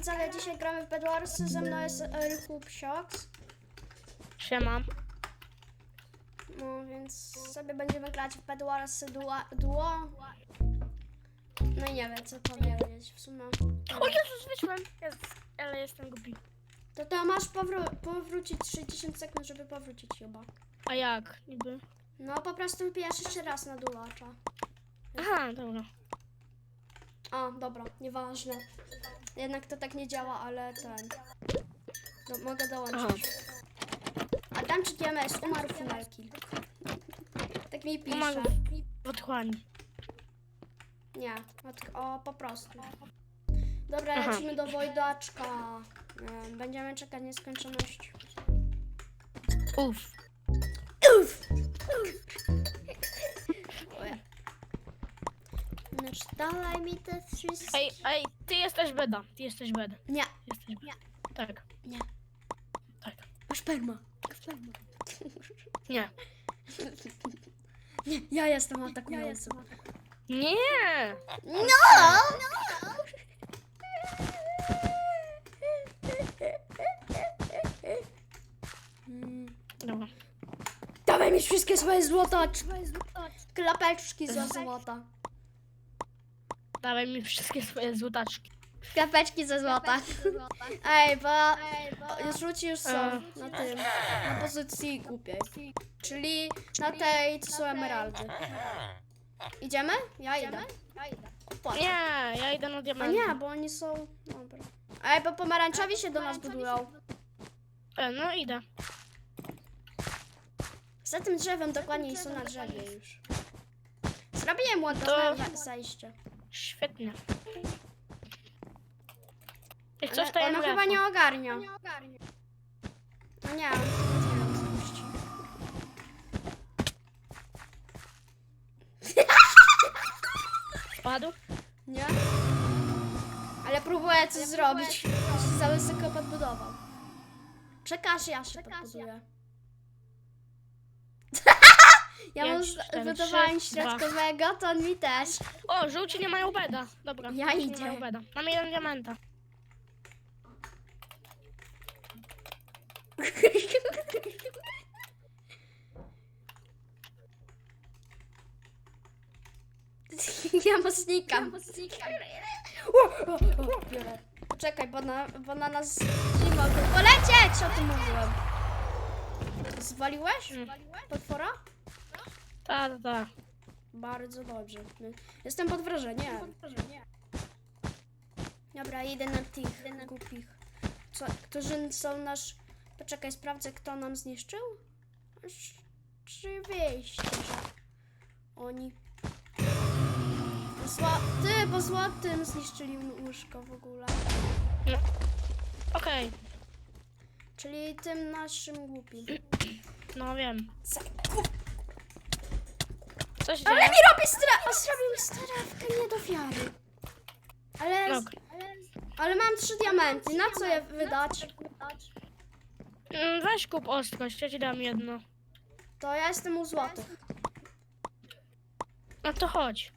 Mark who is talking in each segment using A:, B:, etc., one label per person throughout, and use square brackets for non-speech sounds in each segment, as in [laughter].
A: widzowie, dzisiaj gramy w Bedwarsy, ze mną jest Rychu Psioks.
B: Siema.
A: No więc sobie będziemy grać w Bedwarsy duo. No i nie wiem co powiedzieć w sumie.
B: O Jezus, wyszłem. Jest, ale jestem głupi.
A: To to masz powró- powrócić 30 sekund, żeby powrócić chyba.
B: A jak? Niby.
A: No po prostu wbijasz jeszcze raz na dułacza.
B: Aha, dobra.
A: A, dobra, nieważne. Jednak to tak nie działa, ale ten. No, mogę dołączyć. A dam ci DMS, umarł Funelki. Tak mi pisze.
B: Umarł. W otchłani.
A: Nie, o po prostu. Dobra,
B: Aha.
A: lecimy do Wojdaczka. Będziemy czekać nieskończoność.
B: Uff.
A: Znaczy, dawaj mi te wszystkie.
B: Ej, ej, ty jesteś beda. Ty jesteś beda.
A: Nie,
B: Jesteś beda. Tak,
A: nie.
B: tak.
A: Masz perma. Perma.
B: Nie.
A: Nie, ja jestem atakujący.
B: Nie!
A: No! Mm.
B: Dobra.
A: Dawaj mi wszystkie swoje złota. Klapeczki ze złota.
B: Dawaj mi wszystkie swoje złotaczki.
A: Klapeczki ze złota. [laughs] Ej, bo już rzuci już są
B: E.
A: na tym, na pozycji głupiej. Czyli na tej, co są emeraldy. Idziemy? Ja idę. Płacę.
B: Nie, ja idę na
A: A
B: diamenty.
A: nie, bo oni są... Dobra. Ej, bo pomarańczowi się do nas budują.
B: E, no idę.
A: Za tym drzewem dokładnie są na drzewie już. Zrobiłem ładne
B: To-
A: zajście.
B: Świetnie. Jak coś to ja
A: ona chyba
B: mleko.
A: nie ogarnia. No nie, nie.
B: Spadł?
A: Nie? Ale próbuję coś zrobić. Za wysoko podbudował. Czekasz, ja się podbuduję. Ja mu
B: Pięć, cztery,
A: wydawałem
B: trzy,
A: środkowego, to on mi też.
B: O, żółci nie mają beda. Dobra,
A: Ja
B: żółci
A: idę.
B: nie mają beda. Mamy jeden diamenta. [laughs]
A: ja mu znikam. O, o, o, biorę. Czekaj, bo na, bo na nas nie mogą polecieć! O tym mówiłem. Zwaliłeś?
B: Mm.
A: Potwora?
B: Ta, ta, ta.
A: Bardzo dobrze. Jestem pod wrażeniem. Dobra, idę na tych głupich. Co, którzy są nasz... Poczekaj, sprawdzę, kto nam zniszczył? Sz- Oczywiście, że oni... Zła... Ty, bo złotym zniszczyli łóżko w ogóle.
B: Okej,
A: Czyli tym naszym głupim.
B: no wiem. Co się
A: Ale
B: dzieje?
A: mi robi stra... O, zrobił mi strefkę nie do wiary. Ale... Ale mam trzy diamenty, na co je wydać?
B: Mm, Weź kup ostrość, ja ci dam jedno.
A: To ja jestem u złotych.
B: No to chodź.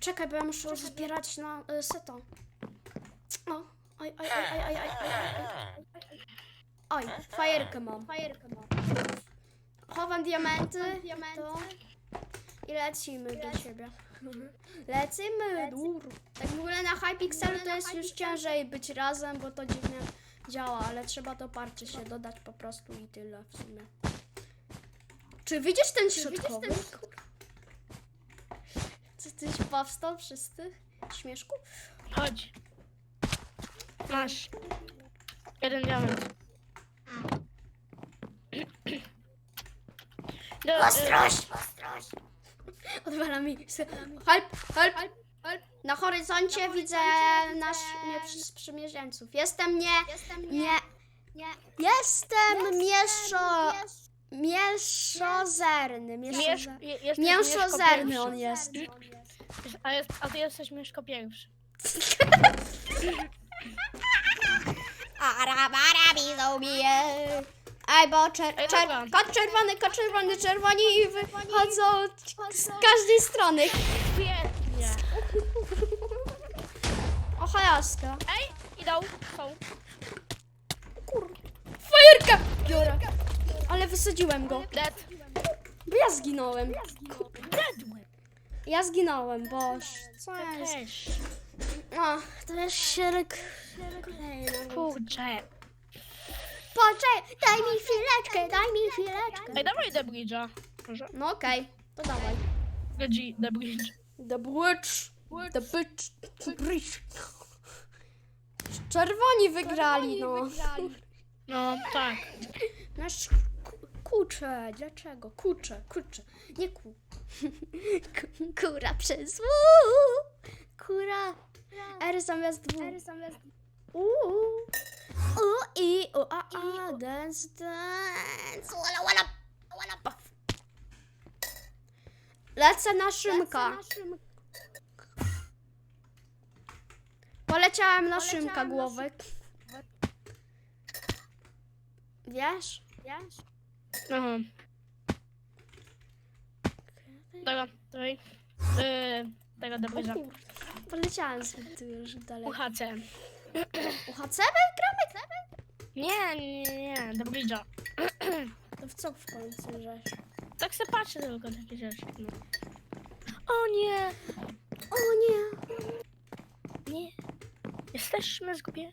A: Czekaj, bo ja muszę zbierać na y, seto. O, oj, oj, oj, oj, oj, oj, oj, oj. Oj, fajerkę mam. Chowam diamenty, to i lecimy do siebie. [laughs] Lecimy, dur. Tak w ogóle na Hypixelu to jest już ciężej być razem, bo to dziwnie działa, ale trzeba to parcie się dodać po prostu i tyle w sumie. Czy widzisz ten środkowy? Czy tyś powstał przez tych śmieszku?
B: Chodź. Masz. Jeden diament. Do,
A: Ostrość, ostrość. Odwala mi. Help, help, help. Na horyzoncie widzę nasz nieprzymierzeńców. Jestem nie, nie, jestem mieszo, mieszozerny.
B: Miesz,
A: Mieszo,
B: je- jesteś
A: mięszozerny on jest.
B: pierwszy. A, jest, a ty jesteś Mieszko pierwszy. [laughs]
A: Arabara widzą mnie. Ej, bo czer, czer, kot czerwony, kot czerwony, czerwoni i wychodzą z każdej strony.
B: Świetnie. [laughs]
A: O, hajaska.
B: Ej, Idą, są.
A: Fajerkę! Biorę. Ale wysadziłem go.
B: Dead.
A: Bo ja zginąłem. Ja zginąłem, boż. Co
B: Ja
A: jest? O, to jest sierek. Kolejny.
B: Kurczę.
A: Poczekaj, daj mi chwileczkę, daj mi chwileczkę.
B: Ej, dawaj The Bridge'a. Może?
A: No okej, to dawaj.
B: The, G, the Bridge.
A: The Bridge. The Bridge. The Bridge. Czerwoni wygrali, no.
B: No, tak.
A: Nasz ku- kucze, dlaczego? Kucze, kucze, nie ku. Ku- [laughs] Kura przez U. Kura. R zamiast W. U. U i u a a dance dance. Wala wala wala paf. Lecę na szymka. Poleciałem na szymka głowek. Wiesz? Wiesz?
B: Aha. Dobra, dawaj. Yy, tego Bridge'a.
A: Poleciałem zbyt już dalej.
B: UHC.
A: UHC gramy?
B: Nie, nie, nie, nie, The Bridge'a.
A: To w co w końcu żeś?
B: Tak se patrzę tylko takie rzeczy. No. O nie,
A: O nie!
B: nie. Jesteśmy zgubieni.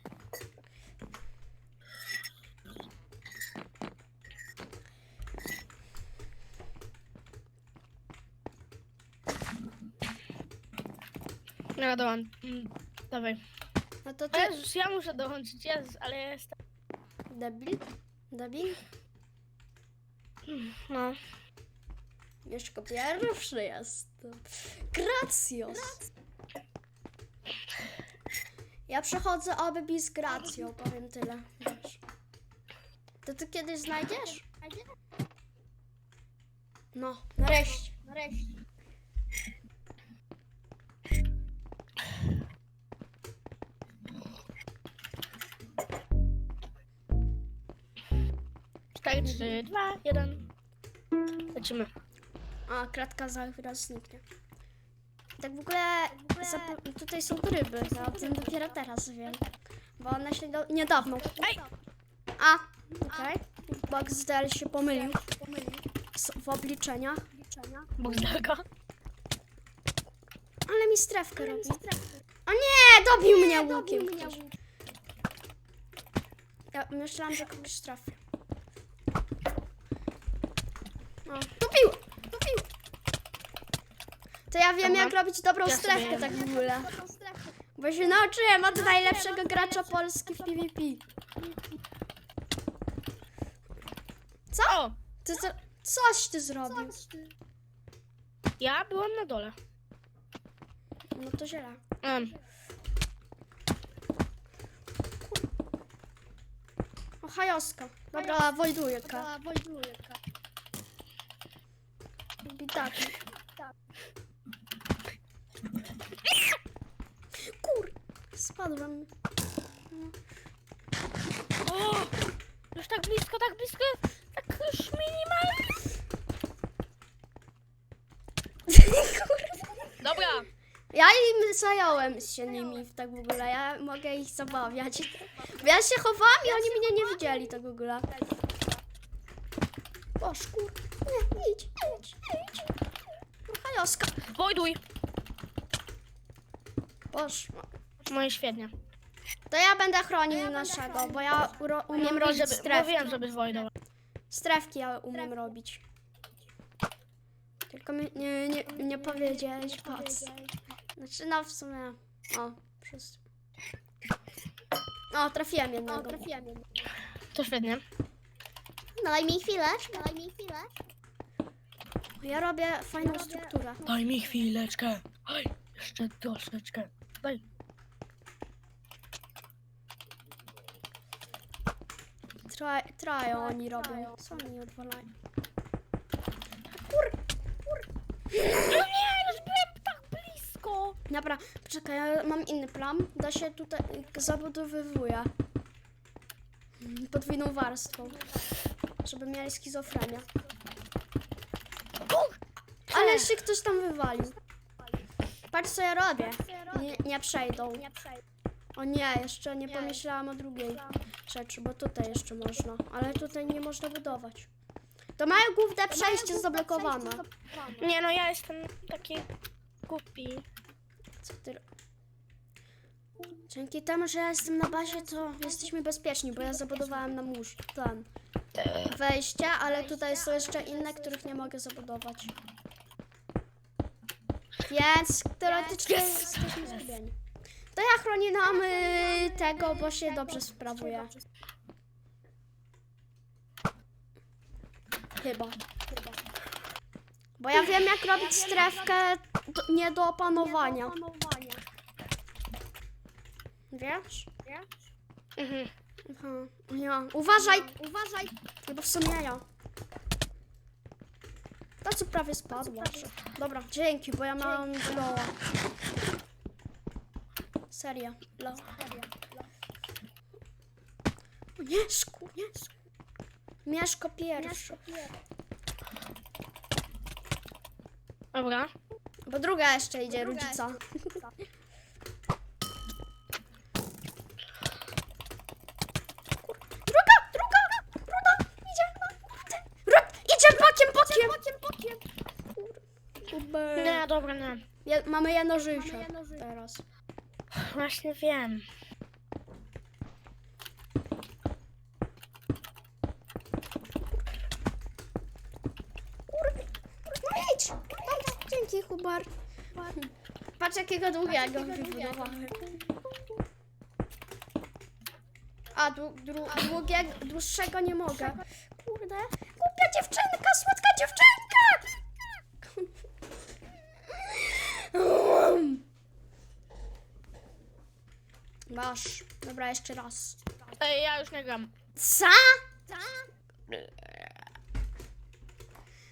B: No dobra, mm, dawaj.
A: No to ty...
B: Jezus, ja muszę dołączyć, Jezus, ale ja jestem...
A: Debil? Debil?
B: No.
A: Jeszcze pierwszy jestem. Gracjos! Ja przechodzę oby bis gracjo, powiem tyle. Wiesz. To ty kiedyś znajdziesz? No, nareszcie. Nareszcie.
B: Cztery, trzy, dwa, jeden. Lecimy.
A: A, kratka za chwilę zniknie. Tak w ogóle, zap- tutaj są ryby, ja o tym dopiero teraz wiem. Bo one się do- niedawno.
B: Ej!
A: A, okej. Okay. się pomylił S- w obliczeniach.
B: Bóg zdarka.
A: Ale mi strefkę robi. O nie, dobił mnie łukiem. ktoś. Ja myślałam, że kogoś trafię. O, dobił, dobił. To ja wiem,
B: Dobra.
A: jak robić dobrą
B: Ja
A: strefkę tak w ogóle. Bo się nauczyłem od najlepszego gracza Polski w PvP.
B: O!
A: Ty co, coś ty zrobił.
B: Ja byłam na dole.
A: No to źle.
B: Um,
A: O, hajoska. Dobra, wojduję ka. Bitaki. Kur... Spadłem.
B: o! Już tak blisko, tak blisko. Tak już minimalnie. Dobra.
A: Ja im zająłem się nimi tak w ogóle. Ja mogę ich zabawiać. Bo ja się chowałam i oni mnie nie widzieli tak w ogóle. Boż, kur... Nie, idź, idź, idź. Hajoska.
B: Wojduj.
A: Boż, no.
B: I świetnie.
A: To ja będę chronił naszego, bo ja uro- umiem robić
B: żeby,
A: strefki.
B: Mówiłem, żebyś wojdował.
A: Strefki ja umiem robić. Tylko mi nie, nie, nie powiedziałeś po co. Znaczy no w sumie. O, przez. O, trafiłem jednego. trafiłem jednego.
B: To świetnie.
A: Daj mi chwilę, daj mi chwilę. Ja robię fajną strukturę.
B: Daj mi chwileczkę. Oj, jeszcze troszeczkę. Daj.
A: Traj, trają oni robią. Co oni odwalają? Kur, kur.
B: No nie, już byłem tak blisko.
A: Dobra, poczekaj, ja mam inny plan. Da się tutaj zabudowywuje. Mm, Podwójną warstwą. Żeby mieli schizofrenię. Ale się ktoś tam wywalił. Patrz co ja robię. Nie, nie przejdą. O nie, jeszcze nie pomyślałam o drugiej rzeczy, bo tutaj jeszcze można, ale tutaj nie można budować. To mają główne przejście zablokowane.
B: Nie no, ja jestem taki głupi.
A: Co ty... Dzięki temu, że ja jestem na bazie, to jesteśmy bezpieczni, bo ja zabudowałam na mórz ten wejście, ale tutaj są jeszcze inne, których nie mogę zabudować. Więc teoretycznie jesteśmy zgubieni. To ja chroni nam y, tego, bo się dobrze sprawuje. Chyba. Bo ja wiem, jak robić strefkę nie do opanowania. Wiesz?
B: Mhm.
A: Aha. Ja. Uważaj! Uważaj! Albo w sumie ja. Co prawie spadła. Dobra, dzięki, bo ja mam loa. Seria. Loa. O nie, szku, nie. szku. Mieszko pierwszy.
B: Dobra.
A: Bo druga jeszcze idzie, rodzica. Kur- Druga, druga, druga, idzie, no, kurde. Ru- Idzie bokiem, bokiem. Bokiem, bokiem. Kurde.
B: Nie, dobra, nie.
A: Je, mamy jedno życie teraz.
B: Właśnie wiem.
A: Kurde, no idź. Dobra, Dzięki, Hubar. Patrz jakiego długiego wybudowałem. A dłu, dłuższego nie mogę. Kurde. Masz. Dobra, jeszcze raz.
B: Ej, ja już nie gram.
A: Co?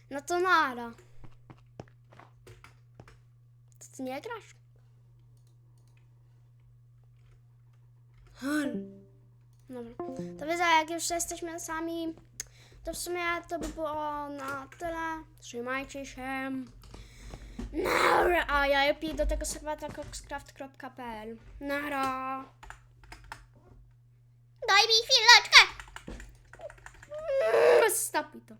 A: No to nara. To ty nie grasz? Dobra. To wiedzę, jak już jesteśmy sami, to w sumie to by było na tyle. Trzymajcie się. Nara, a ja je piję do tego serweta coxcraft.pl. Nara. Daj mi chwileczkę. Stopi to.